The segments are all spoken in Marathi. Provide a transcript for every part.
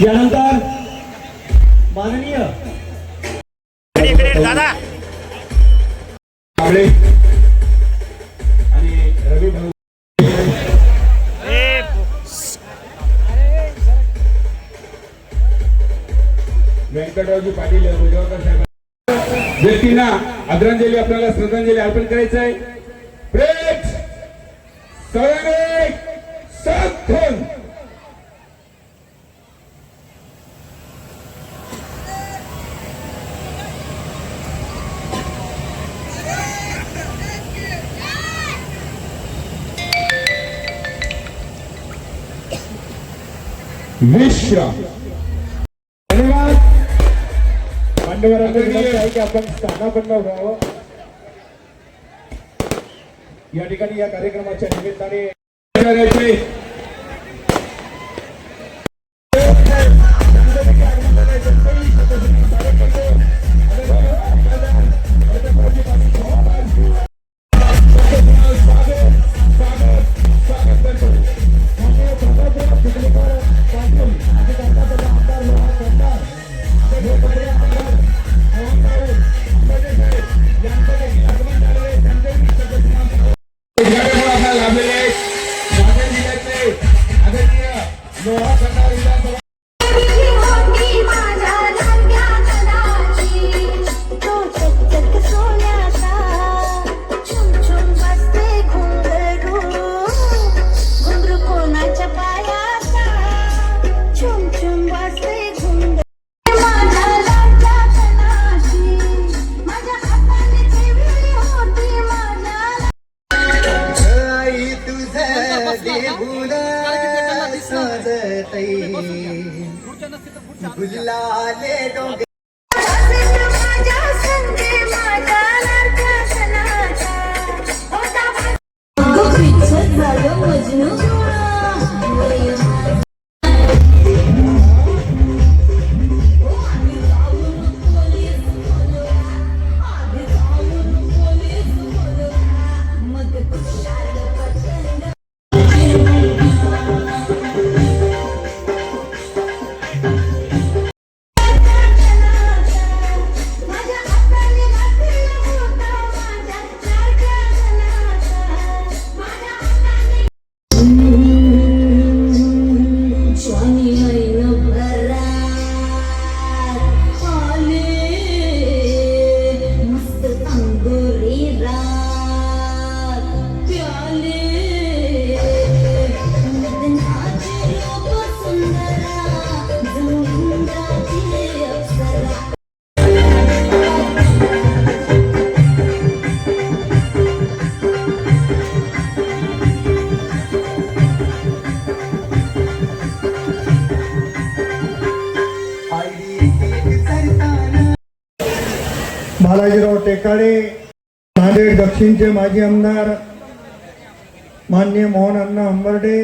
यानंतर माननीय दादा कांबळे आणि रवी भाऊ. व्यंकटरावजी पाटील उजवकर साहेब. व्यक्तींना आदरांजली आपल्याला श्रद्धांजली अर्पण करायचं आहे. प्रेम सगळ्यांनी साथ विश्राम धन्यवाद। विनंती आहे की आपण स्थानापन्न व्हावं या ठिकाणी या कार्यक्रमाच्या निमित्ताने करायचे. उद्घाटनाला आपल्याला लाभलेले आहेत. नांदेड जिल्ह्याचे आदरणीय लोहा सजतई गुलाले डोंगर बालाजीराव टेकाडे नांदेड दक्षिणचे माजी आमदार मान्य मोहन अण्णा अंबर्डे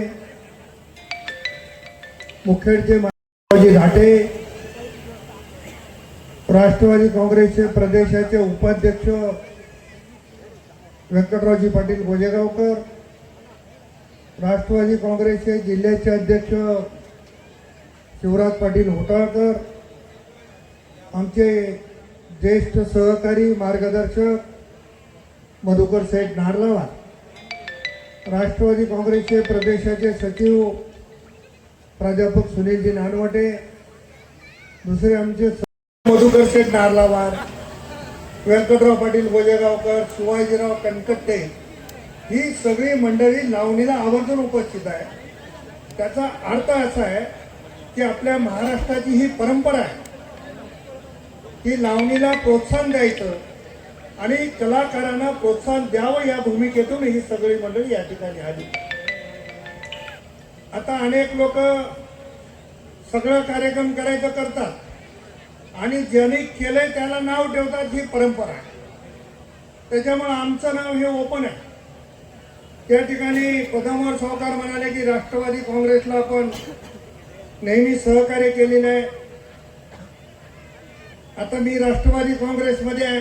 मुखेडचे माजी घाटे राष्ट्रवादी काँग्रेसचे प्रदेशाचे उपाध्यक्ष व्यंकटरावजी पाटील गोजेगावकर राष्ट्रवादी काँग्रेसचे जिल्ह्याचे अध्यक्ष शिवराज पाटील होटाळकर आमचे ज्येष्ठ सहकारी मार्गदर्शक मधुकर सेठ नारलावार राष्ट्रवादी काँग्रेसचे प्रदेशाचे सचिव प्राध्यापक सुनीलजी नानवटे दुसरे आमचे मधुकर सेठ नारलावार व्यंकटराव पाटील गोजेगावकर शिवाजीराव कनकट्टे ही सगळी मंडळी लावणीला आवर्जून उपस्थित आहे त्याचा अर्थ असा आहे की आपल्या महाराष्ट्राची ही परंपरा आहे. की लावणीला प्रोत्साहन द्यायचं. आणि कलाकारांना प्रोत्साहन द्यावं या भूमिकेतून ही सगळी मंडळी या ठिकाणी आली. आता अनेक लोक सगळं कार्यक्रम करायचं करतात. आणि ज्यांनी केलंय त्याला नाव ठेवतात ही परंपरा आहे. त्याच्यामुळे आमचं नाव हे ओपन आहे. त्या ठिकाणी पदमवर सावकार म्हणाले की राष्ट्रवादी काँग्रेसला आपण नेहमी सहकार्य केलेलं आहे. आता मी राष्ट्रवादी काँग्रेसमध्ये आहे.